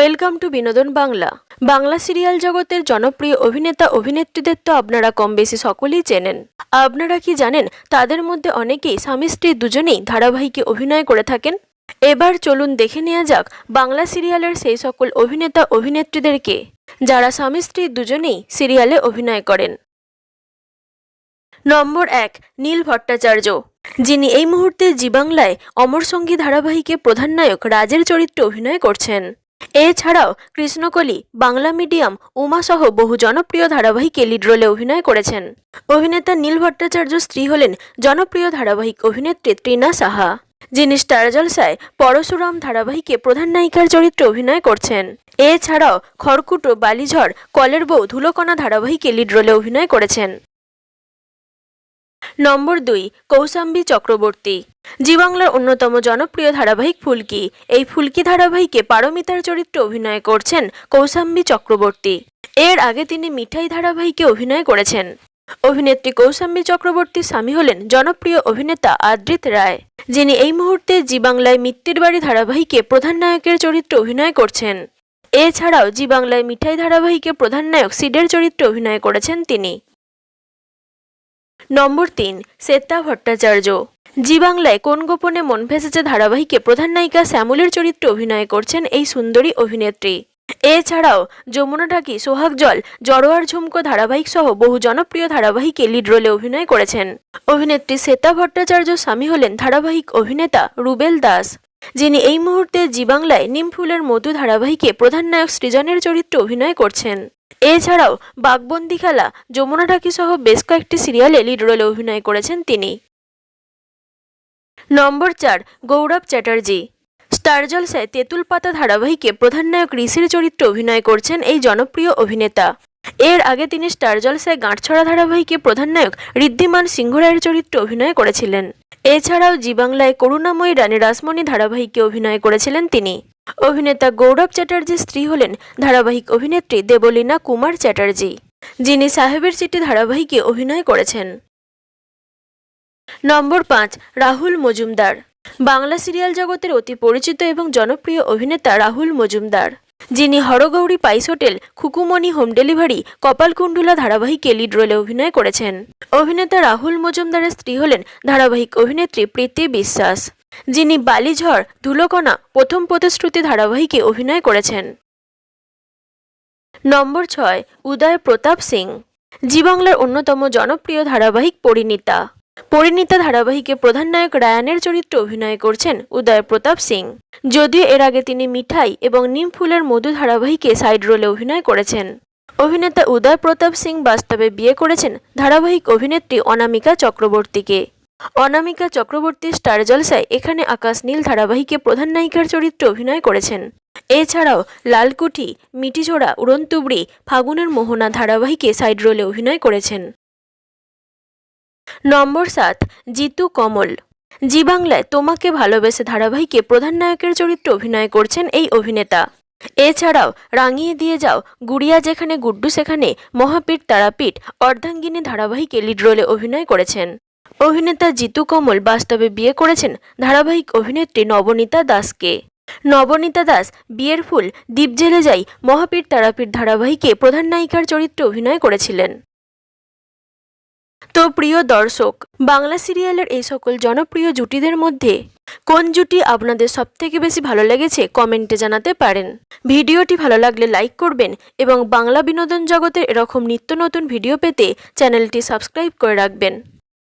Welcome to বিনোদন Bangla. Bangla serial জগতের জনপ্রিয় অভিনেতা, অভিনেত্রীদের তো আপনারা কম বেশি সকলেই চেনেন। আপনারা কি জানেন, তাদের মধ্যে অনেকেই স্বামী স্ত্রী দুজনেই ধারাবাহিকে অভিনয় করে থাকেন? এবার চলুন দেখে নেওয়া যাক বাংলা সিরিয়ালের সেই সকল অভিনেতা অভিনেত্রীদেরকে যারা স্বামী স্ত্রী দুজনেই সিরিয়ালে অভিনয় করেন। নম্বর এক, নীল ভট্টাচার্য। যিনি এই মুহূর্তে জি বাংলায় অমর সঙ্গী ধারাবাহিকে প্রধান নায়ক রাজের চরিত্রে অভিনয় করছেন। এছাড়াও কৃষ্ণকলি, বাংলা মিডিয়াম উমা সহ বহু জনপ্রিয় ধারাবাহিকে লিড রোলে অভিনয় করেছেন। অভিনেতা নীল ভট্টাচার্য স্ত্রী হলেন জনপ্রিয় ধারাবাহিক অভিনেত্রী ত্রিনা সাহা, যিনি স্টার জলসায় পরশুরাম ধারাবাহিকে প্রধান নায়িকার চরিত্রে অভিনয় করছেন। এছাড়াও খড়কুটো, বালিঝড়, কলের বউ ধুলোকণা ধারাবাহিকে লিড রোলে অভিনয় করেছেন। নম্বর দুই কৌসাম্বী চক্রবর্তী। জি বাংলার অন্যতম জনপ্রিয় ধারাবাহিক ফুলকি। এই ফুলকি ধারাবাহিকে পারমিতার চরিত্রে অভিনয় করছেন কৌসাম্বী চক্রবর্তী। এর আগে তিনি মিঠাই ধারাবাহিকে অভিনয় করেছেন। অভিনেত্রী কৌসাম্বী চক্রবর্তীর স্বামী হলেন জনপ্রিয় অভিনেতা আদ্রিত রায়, যিনি এই মুহূর্তে জি বাংলায় মিত্তির বাড়ি ধারাবাহিকে প্রধান নায়কের চরিত্রে অভিনয় করছেন। এছাড়াও জি বাংলায় মিঠাই ধারাবাহিকে প্রধান নায়ক সিডের চরিত্রে অভিনয় করেছেন তিনি। নম্বর তিন, শ্বেতা ভট্টাচার্য। জি বাংলায় কোন গোপনে মন ভেসেছে ধারাবাহিকে প্রধান নায়িকা শ্যামলের চরিত্রে অভিনয় করছেন এই সুন্দরী অভিনেত্রী। এছাড়াও যমুনা ঢাকি, সোহাগ জল, জড়োয়ার ঝুমকো ধারাবাহিক সহ বহু জনপ্রিয় ধারাবাহিকে লিড রোলে অভিনয় করেছেন। অভিনেত্রী শ্বেতা ভট্টাচার্য স্বামী হলেন ধারাবাহিক অভিনেতা রুবেল দাস, যিনি এই মুহূর্তে জি বাংলায় নিমফুলের মধু ধারাবাহিকে প্রধান নায়ক সৃজনের চরিত্রে অভিনয় করছেন। এছাড়াও, বাঘবন্দি খেলা, যমুনা ঢাকি সহ বেশ কয়েকটি সিরিয়ালে লিড রোলে অভিনয় করেছেন তিনি। নম্বর চার, গৌরব চ্যাটার্জি। স্টার জলসায় তেঁতুল পাতা ধারাবাহিকে প্রধান নায়ক ঋষির চরিত্রে অভিনয় করছেন এই জনপ্রিয় অভিনেতা। এর আগে তিনি স্টার জলসায় গাঁটছড়া ধারাবাহিকে প্রধান নায়ক ঋদ্ধিমান সিংহ রায়ের চরিত্রে অভিনয় করেছিলেন। এছাড়াও জি বাংলায় করুণাময়ী রানী রাসমণি ধারাবাহিকে অভিনয় করেছিলেন তিনি। অভিনেতা গৌরব চ্যাটার্জির স্ত্রী হলেন ধারাবাহিক অভিনেত্রী দেবলীনা কুমার চ্যাটার্জি, যিনি সাহেবের চিঠি ধারাবাহিকে অভিনয় করেছেন। নম্বর পাঁচ, রাহুল মজুমদার। বাংলা সিরিয়াল জগতের অতি পরিচিত এবং জনপ্রিয় অভিনেতা রাহুল মজুমদার, যিনি Haragouri pice hotel, Khukumoni home delivery, Kapalkundala ধারাবাহিকে লিড রোলে অভিনয় করেছেন। অভিনেতা রাহুল মজুমদারের স্ত্রী হলেন ধারাবাহিক অভিনেত্রী প্রীতি বিশ্বাস। যিনি বালিঝড়, ধুলোকণা, প্রথম প্রতিশ্রুতি ধারাবাহিকে অভিনয় করেছেন। নম্বর ছয়, উদয় প্রতাপ সিং। জি বাংলার অন্যতম জনপ্রিয় ধারাবাহিক পরিণীতা। পরিণীতা ধারাবাহিকে প্রধান নায়ক রায়ানের চরিত্রে অভিনয় করছেন উদয় প্রতাপ সিং। যদিও এর আগে তিনি মিঠাই এবং নিম ফুলের মধু ধারাবাহিকে সাইড রোলে অভিনয় করেছেন। অভিনেতা উদয় প্রতাপ সিং বাস্তবে বিয়ে করেছেন ধারাবাহিক অভিনেত্রী অনামিকা চক্রবর্তীকে। অনামিকা চক্রবর্তী স্টার জলসায় এখানে আকাশ নীল ধারাবাহিকে প্রধান নায়িকার চরিত্রে অভিনয় করেছেন। এছাড়াও লালকুঠি, মিটিঝোড়া, উড়নতুবড়ি, ফাগুনের মোহনা ধারাবাহিকে সাইড রোলে অভিনয় করেছেন। নম্বর সাত, জিতু কমল। জি বাংলায় তোমাকে ভালোবেসে ধারাবাহিকে প্রধান নায়কের চরিত্রে অভিনয় করছেন এই অভিনেতা। এছাড়াও রাঙিয়ে দিয়ে যাও, গুড়িয়া যেখানে, গুড্ডু সেখানে মহাপীঠ তারাপীঠ, অর্ধাঙ্গিনী ধারাবাহিকে লিড রোলে অভিনয় করেছেন। অভিনেতা জিতু কমল বাস্তবে বিয়ে করেছেন ধারাবাহিক অভিনেত্রী নবনীতা দাসকে। নবনীতা দাস বিয়ের ফুল দ্বীপ জেলে যাই মহাপীর তারাপীঠ ধারাবাহিকে প্রধান নায়িকার চরিত্রে অভিনয় করেছিলেন। তো প্রিয় দর্শক, বাংলা সিরিয়ালের এই সকল জনপ্রিয় জুটিদের মধ্যে কোন জুটি আপনাদের সবথেকে বেশি ভালো লেগেছে কমেন্টে জানাতে পারেন। ভিডিওটি ভালো লাগলে লাইক করবেন এবং বাংলা বিনোদন জগতের এরকম নিত্য নতুন ভিডিও পেতে চ্যানেলটি সাবস্ক্রাইব করে রাখবেন।